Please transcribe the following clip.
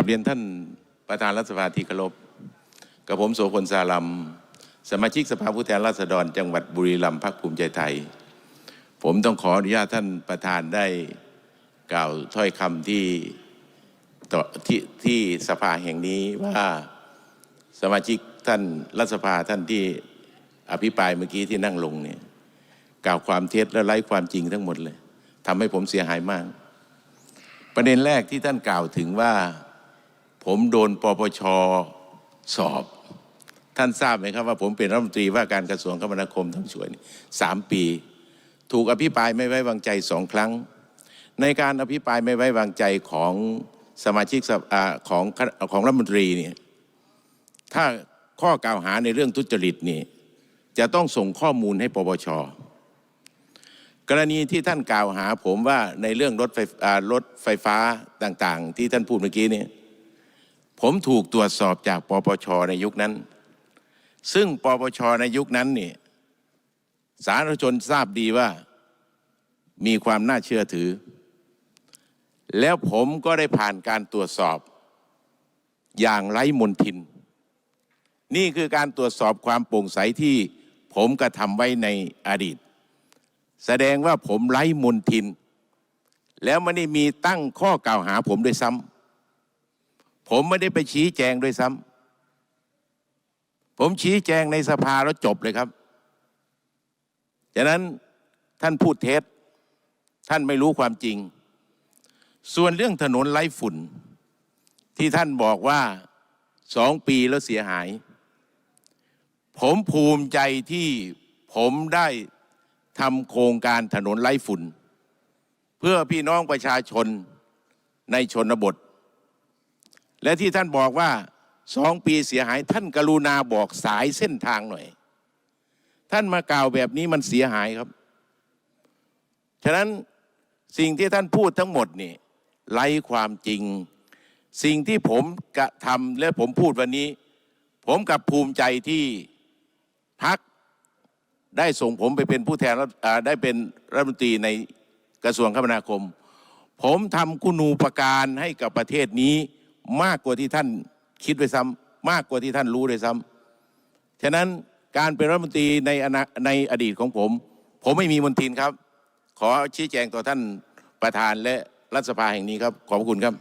ราบเรียนท่านประธานรัฐสภาที่เคารพกับผมโสพลสาลัม สมาชิกสภาผู้แทนราษฎร จังหวัดบุรีรัมย์พรรคภูมิใจไทย ผมต้องขออนุญาตท่านประธานได้กล่าวถ้อยคำที่ที่ที่สภาแห่งนี้ว่าสมาชิกท่านรัฐสภาท่านที่อภิปรายเมื่อกี้ที่นั่งลงเนี่ยกล่าวความเท็จและไร้ความจริงทั้งหมดเลยทำให้ผมเสียหายมาก ประเด็นแรกที่ท่านกล่าวถึงว่า ผมโดนปปชสอบ ท่านทราบไหมครับว่าผมเป็นรัฐมนตรีว่าการกระทรวงคมนาคมทั้งส่วนสามปี ถูกอภิปรายไม่ไว้วางใจสองครั้ง ในการอภิปรายไม่ไว้วางใจของสมาชิกของของรัฐมนตรีเนี่ยถ้าข้อกล่าวหาในเรื่องทุจริตนี่จะต้องส่งข้อมูลให้ปปช กรณีที่ท่านกล่าวหาผมว่าในเรื่องรถไฟรถไฟฟ้าต่าง ๆ ที่ท่านพูดเมื่อกี้เนี่ย ผมถูกตรวจสอบจากปปชในยุคนั้น ซึ่งปปชในยุคนั้นนี่สาธารณชนทราบดีว่ามีความน่าเชื่อถือ แล้วผมก็ได้ผ่านการตรวจสอบ อย่างไร้มนทิน นี่คือการตรวจสอบความโปร่งใสที่ผมกระทำไว้ในอดีต แสดงว่าผมไร้มนทิน แล้วไม่ได้มีตั้งข้อกล่าวหาผมด้วยซ้ำ ผมไม่ได้ไปชี้แจงด้วยซ้ำผมชี้แจงในสภาแล้วจบเลยครับฉะนั้นท่านพูดเท็จท่านไม่รู้ความจริง ส่วนเรื่องถนนไร้ฝุ่น ที่ท่านบอกว่าสองปีแล้วเสียหาย ผมภูมิใจที่ผมได้ทำโครงการถนนไร้ฝุ่น เพื่อพี่น้องประชาชนในชนบท และที่ท่านบอกว่าสองปีเสียหายท่านกรุณาบอกสายเส้นทางหน่อย ท่านมากล่าวแบบนี้มันเสียหายครับ ฉะนั้นสิ่งที่ท่านพูดทั้งหมดนี่ไร้ความจริง สิ่งที่ผมกระทำและผมพูดวันนี้ ผมกับภูมิใจที่พักได้ส่งผมไปเป็นผู้แทนได้เป็นรัฐมนตรีในกระทรวงคมนาคม ผมทำคุณูปการให้กับประเทศนี้ มากกว่าที่ท่านคิดด้วยซ้ำมากกว่าที่ท่านรู้ด้วยซ้ำฉะนั้นการเป็นรัฐมนตรีในอนในอดีตของผม ผมไม่มีมนทินครับ ขอชี้แจงต่อท่านประธานและรัฐสภาแห่งนี้ครับ ขอบคุณครับ